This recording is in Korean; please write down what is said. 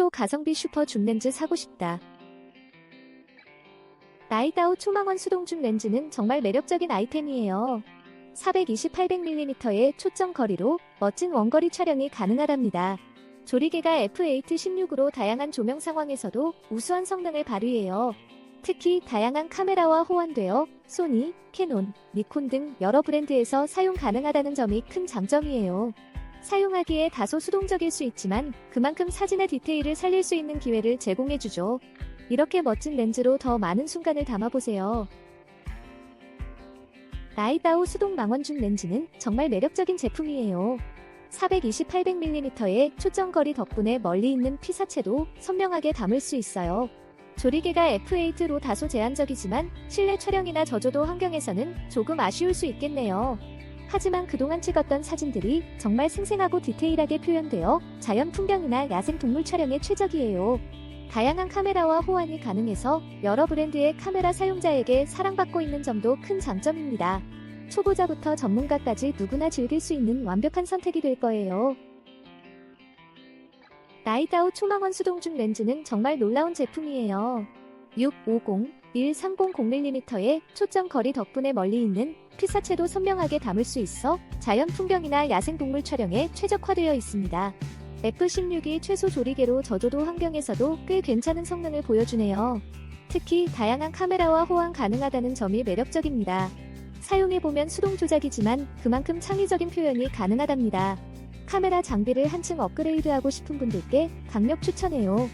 초가성비 슈퍼 줌 렌즈 사고 싶다. 나이다우 초망원 수동 줌 렌즈는 정말 매력적인 아이템이에요. 420-800mm의 초점 거리로 멋진 원거리 촬영이 가능하답니다. 조리개가 F8-16으로 다양한 조명 상황에서도 우수한 성능을 발휘해요. 특히 다양한 카메라와 호환되어 소니, 캐논, 니콘 등 여러 브랜드에서 사용 가능하다는 점이 큰 장점이에요. 사용하기에 다소 수동적일 수 있지만 그만큼 사진의 디테일을 살릴 수 있는 기회를 제공해주죠. 이렇게 멋진 렌즈로 더 많은 순간을 담아보세요. 나이다우 수동 망원줌 렌즈는 정말 매력적인 제품이에요. 420-800mm의 초점거리 덕분에 멀리 있는 피사체도 선명하게 담을 수 있어요. 조리개가 F8로 다소 제한적이지만 실내 촬영이나 저조도 환경에서는 조금 아쉬울 수 있겠네요. 하지만 그동안 찍었던 사진들이 정말 생생하고 디테일하게 표현되어 자연 풍경이나 야생 동물 촬영에 최적이에요. 다양한 카메라와 호환이 가능해서 여러 브랜드의 카메라 사용자에게 사랑받고 있는 점도 큰 장점입니다. 초보자부터 전문가까지 누구나 즐길 수 있는 완벽한 선택이 될 거예요. 나이다우 초망원 수동줌 렌즈는 정말 놀라운 제품이에요. 650, 1300mm 초점 거리 덕분에 멀리 있는 피사체도 선명하게 담을 수 있어 자연 풍경이나 야생 동물 촬영에 최적화되어 있습니다. F16이 최소 조리개로 저조도 환경에서도 꽤 괜찮은 성능을 보여주네요. 특히 다양한 카메라와 호환 가능하다는 점이 매력적입니다. 사용해보면 수동 조작이지만 그만큼 창의적인 표현이 가능하답니다. 카메라 장비를 한층 업그레이드하고 싶은 분들께 강력 추천해요.